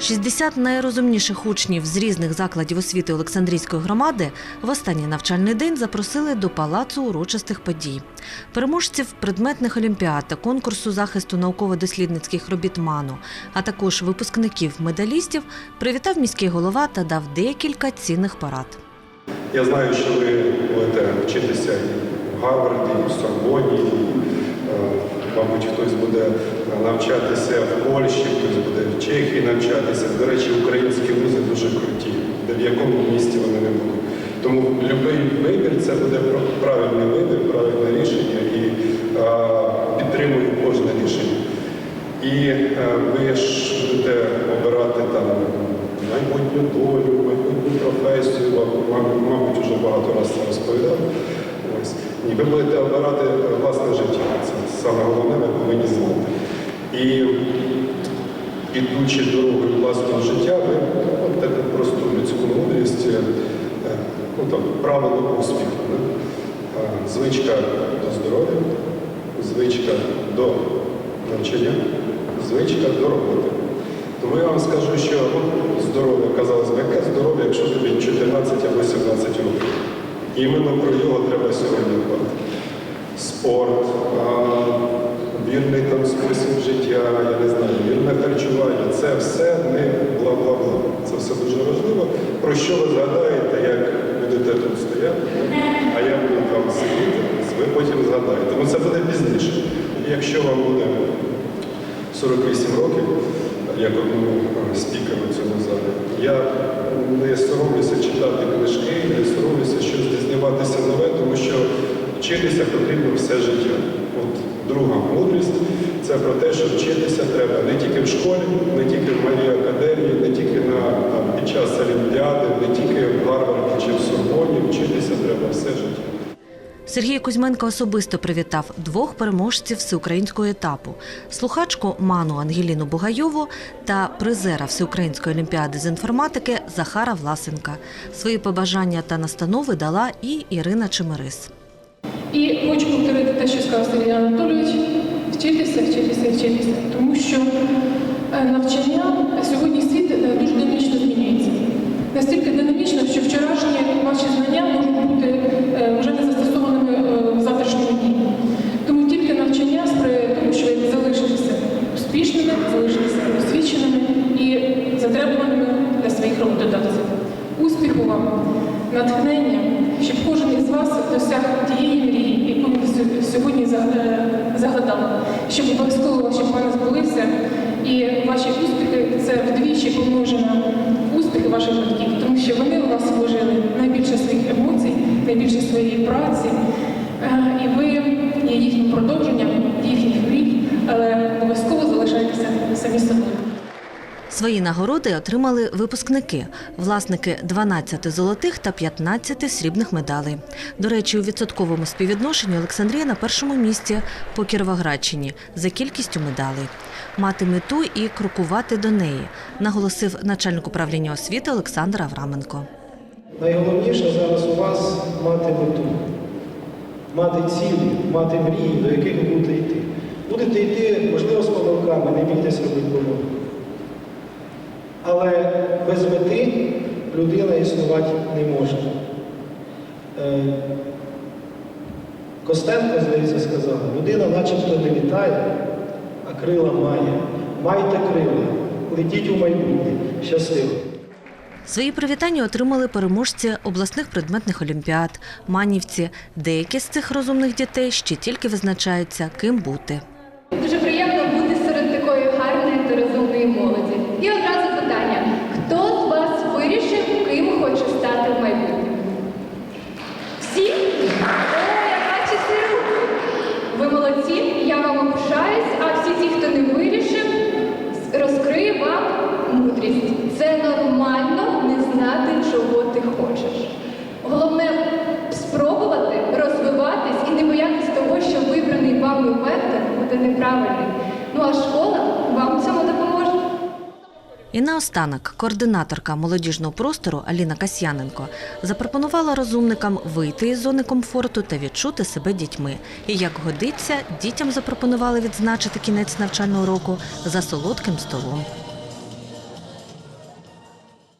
60 найрозумніших учнів з різних закладів освіти Олександрійської громади в останній навчальний день запросили до палацу урочистих подій. Переможців предметних олімпіад та конкурсу захисту науково-дослідницьких робіт МАНу, а також випускників медалістів привітав міський голова та дав декілька цінних порад. Я знаю, що ви будете вчитися в Гарварді, в Сорбоні, мабуть, хтось буде навчатися в Польщі, хтось буде в Чехії навчатися. До речі, українські вузи дуже круті, де в якому місті вони не будуть. Тому будь-який вибір це буде правильний вибір, правильне рішення і підтримую кожне рішення. І е, ви ж будете обирати там майбутню долю, майбутню професію, ма- ма- мабуть, вже багато разів розповідав. Ось. Ви будете обирати е, власне життя. Це саме головне, ви повинні знати. І ідучи дорогою власного життя, ви от таку просту людську мудрість, е, ну, там, правило успіху. Е, Звичка до здоров'я, звичка до навчання, звичка до роботи. Тому я вам скажу, що ну, здоров'я, казалось би, яке здоров'я, якщо тобі 14 або 17 років. Іменно про його треба сьогодні дбати. Спорт, вірний там спосіб життя, я не знаю, вірне харчування це все не бла-бла-бла. Це все дуже важливо. Про що ви згадаєте, як будете тут стояти, а я буду там сидіти, ви потім згадаєте. Ну це буде пізніше. Якщо вам буде 48 років, як одному е, спікеру в цьому залі, я не соромлюся читати книжки, не соромлюся щось дізнаватися нове, тому що вчитися потрібно все життя. От друга мудрість це про те, що вчитися треба не тільки в школі, не тільки в малій академії, не тільки на, там, під час олімпіади, не тільки в Гарварді чи в Сорбоні, вчитися треба все життя. Сергій Кузьменко особисто привітав двох переможців всеукраїнського етапу: слухачку Ману Ангеліну Бугайову та призера всеукраїнської олімпіади з інформатики Захара Власенка. Свої побажання та настанови дала і Ірина Чемерис. І хочу повторити те, що сказав Сергій Анатолійович. Вчитися, вчитися, вчитися. Тому що е, навчання сьогодні світ е, дуже динамічно змінюється. Настільки динамічно, що вчорашні ваші знання можуть бути е, вже не застосованими е, в завтрашньому дні. Тому тільки навчання сприяє тому, що ви залишитеся успішними, залишитеся освіченими і затребуваними для своїх роботодавців. Успіху вам, натхнення, щоб кожен із вас досяг тієї мрії, яку він сьогодні е, загадав, щоб обов'язково ваші плани збулися, і ваші успіхи це вдвічі помножено успіхи ваших батьків, тому що вони у вас вложили найбільше своїх емоцій, найбільше своєї праці, е, і ви є їхнім продовженням їхніх мрій, але обов'язково залишайтеся самі собою. Свої нагороди отримали випускники, власники 12 золотих та 15 срібних медалей. До речі, у відсотковому співвідношенні Олександрія на першому місці по Кіровоградщині за кількістю медалей. Мати мету і крокувати до неї, наголосив начальник управління освіти Олександр Авраменко. Найголовніше зараз у вас мати мету, мати цілі, мати мрії, до яких будете йти. Будете йти, можливо, з помилками, не бійтесь робити помилки. Але без мети людина існувати не може. Е, Костенко, здається, сказав, людина начебто не літає, а крила має. Майте крила, летіть у майбутнє. Щасливо! Свої привітання отримали переможці обласних предметних олімпіад, манівці. Деякі з цих розумних дітей ще тільки визначаються, ким бути. Дуже приємно бути серед такої гарної та розумної молоді. І одразу питання: хто з вас вирішив, ким хоче стати в майбутньому? Всі? О, я бачу ці руки. Ви молодці, я вам пишаюсь, а всі ті, хто не вирішив, розкрию вам мудрість. Це нормально не знати, чого ти хочеш. Головне спробувати розвиватись і не боятися того, що вибраний вами вектор буде неправильний. Ну а школа вам в цьому допоможе. І наостанок координаторка молодіжного простору Аліна Касьяненко запропонувала розумникам вийти із зони комфорту та відчути себе дітьми. І як годиться, дітям запропонували відзначити кінець навчального року за солодким столом.